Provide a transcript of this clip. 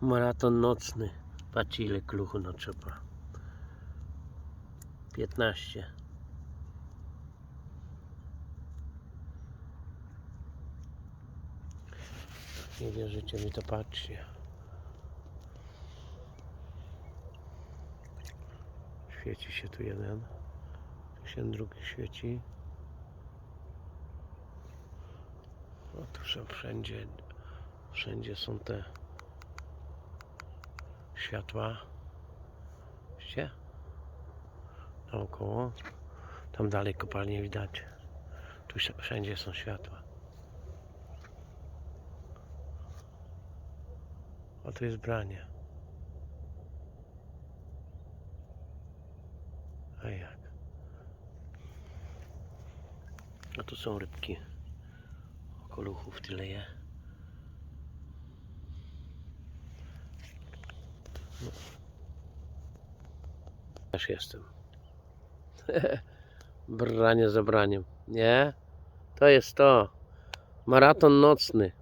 Maraton nocny. Patrzcie ile kluchu natrzepa. 15. Nie wierzycie mi to patrzcie. Świeci się tu jeden. Tu się drugi świeci. O tu są wszędzie. Wszędzie są te światła. Widzicie? Naokoło. Tam dalej kopalnie widać. Tu wszędzie są światła. O tu jest branie. A jak? A tu są rybki. Koluchów tyle je. No. Też jestem. Branie za braniem. Nie? To jest to. Maraton nocny.